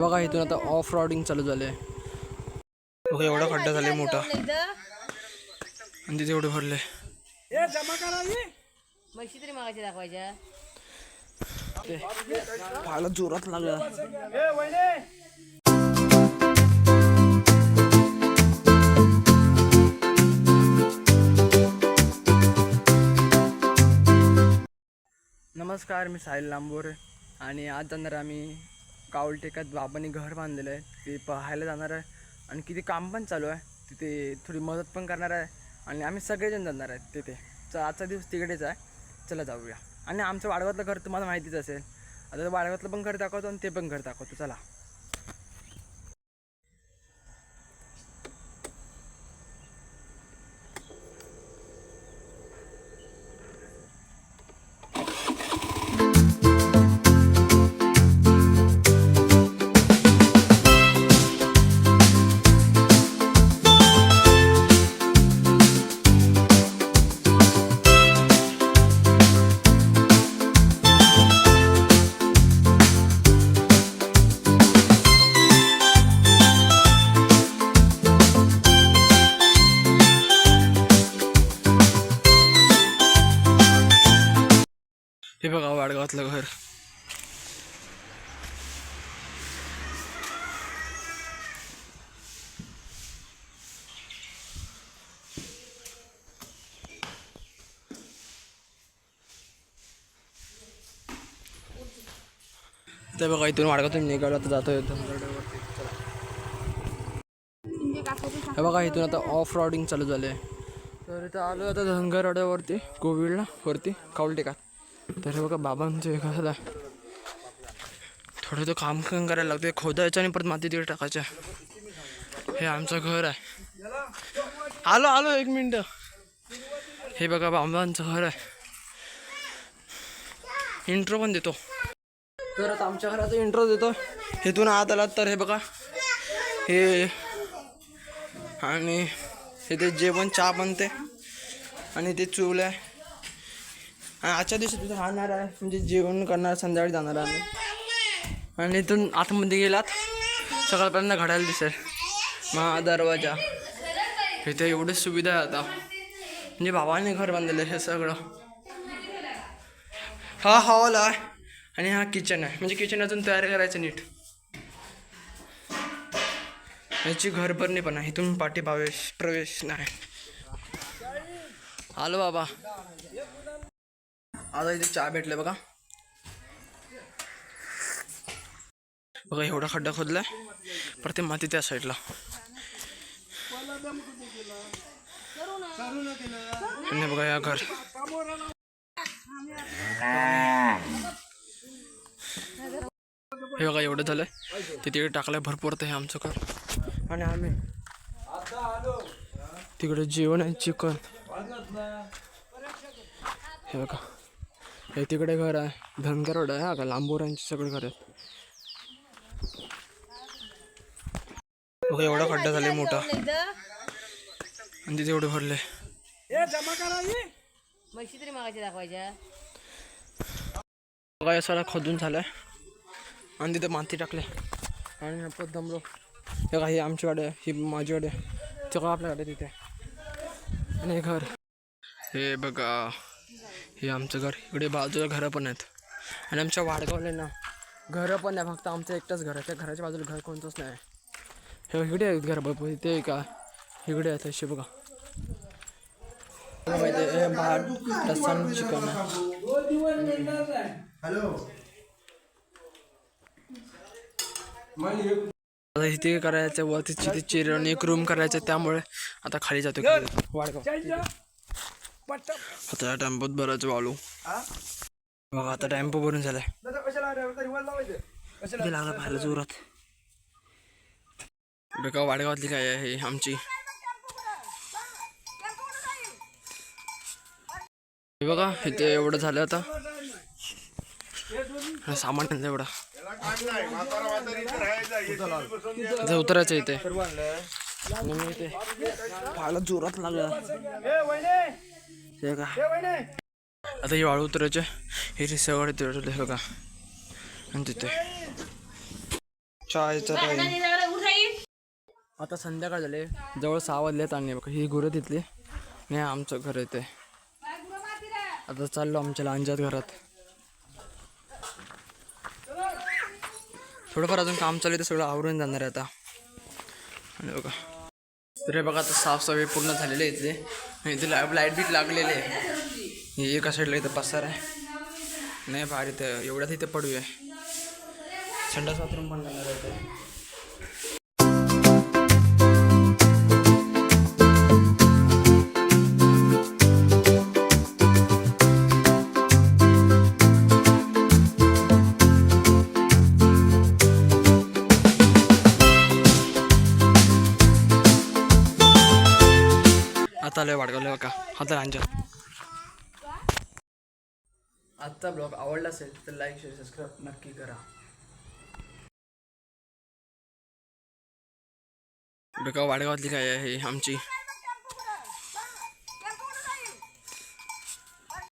बघा इथून आता ऑफ रोडिंग चालू झाले बघा एवढा खड्डा झाले मोठा. आणि तिथे एवढे भरले पाहायला जोरात लागला. नमस्कार मी साहिल लांबोरे. आणि आज जाणार आम्ही कावलटेकात बाबांनी घर बांधलेलं आहे. ते पाहायला जाणार आहे. आणि किती काम पण चालू आहे. तिथे थोडी मदत पण करणार आहे. आणि आम्ही सगळेजण जाणार आहेत तिथे. तर आजचा दिवस तिकडेच आहे. चला जाऊया. आणि आमचं वाडगावातलं घर तुम्हाला माहितीच असेल. आता ते वाडगावातलं पण घर दाखवतो आणि ते पण घर दाखवतो. चला. हे बघा वाडगावातलं घर. ते बघा इथून वाडगावतून निघालो आता जातो धनगरड्यावरती हे बघा इथून आता ऑफ रोडिंग चालू झालं आहे तर इथं आलो आता धनगरड्यावरती कोविडला वरती कावलटेकात तर हे बघा बाबांचं एक असं थोडं तर काम काम करायला लागते. खोदायचं आणि परत माती तिकडे टाकायचं हे आमचं घर आहे. आलो आलो एक मिनटं. हे बघा बाबांचं घर आहे. इंट्रो पण देतो. तर आता आमच्या घराचा इंट्रो देतो. इथून आत आलात तर हे बघा. हे आणि इथे जेवण चहा बनते आणि ते चूल आहे आजच्या दिवशी तिथं राहणार आहे. म्हणजे जेवण करणार संध्याकाळी जाणार आहे आणि इथून आतमध्ये गेलात सकाळपर्यंत घडायला दिसेल. महा दरवाजा. इथे एवढी सुविधा आहे आता. म्हणजे भावाने घर बांधलेलं आहे हे सगळं. हा हॉल आहे आणि हा किचन आहे. म्हणजे किचन अजून तयार करायचं नीट. याची घरभरणी पण आहे. इथून पाठी भावेश प्रवेश नाही. आलो बाबा. आता इथे चहा भेटले बघा. बघा एवढा खड्डा खोदलाय. परत ते माती त्या साईडला बघा या घर. हे बघा एवढं झालंय. ते तिकडे टाकलंय भरपूर ते हे आमचं घर. आणि आम्ही तिकडे जेवण आहे चिकन. हे बघा. हे तिकडे घर आहे. धनगरवड आहे हा का? लांबोरांची सगळे घर आहेत. बघा एवढा खड्डा झाले मोठा. आणि तिथे एवढे भरले. दाखवायच्या बघा या सगळा खोदून झालाय. आणि तिथे माती टाकले. आणि आपण दमलो. हे काही आमची गाडी आहे. ही माझी गाडी आहे. सगळं आपल्या गाडी तिथे आणि घर. हे बघा. हे आमचं घर. इकडे बाजूला घरं पण आहेत. आणि आमच्या वाडगावला ना घरं पण नाही फक्त आमचं एकटंच घर आहे. त्या घराच्या बाजूला घर कोणतंच नाही हे इकडे आहेत घर बघ ते का इकडे आहेत असे बघा. माहिती हे भात लसण चिकन आहे. आता इथे करायचं वरती तिथे चिर आणि एक रूम करायचं त्यामुळे आता खाली जातो. वाडगाव. आता टेम्पोत भरायचं वाळू बघा आता टेम्पो भरून झालाय. लागला पाहायला जोरात. बघा वाडगावातली काय आहे आमची? हे बघा इथे एवढं झालं आता. सामान आणलं एवढा. इथे उतरायचं इथे. पाहायला जोरात लागला. का आता ही वाळू उतरायचे. हे सगळं तिथे बघा. आणि तिथे. चायचा आता संध्याकाळ झाले. जवळ सहा वाजलेत आणि बघा ही गुरं तिथली नाही आमचं घर येते आता चाललो आमच्या लांजात घरात. थोडंफार अजून काम चालू आहे ते सगळं आवरून जाणार आहे आता. आणि बघा. तर हे बघा आता साफसफाई पूर्ण झालेली आहे इथली. इथे लाइट बीट लागलेली आहे. हे एका साईडला इथं पसार आहे. नाही भारी तर एवढ्यात इथे पडूया. संडास बाथरूम पण लागणार आहे आता लय वाढवलं बघा. आता लांजा आजचा ब्लॉग आवडला असेल तर लाईक शेअर सबस्क्राईब नक्की करा. बघा वाडगावातली काय आहे आमची?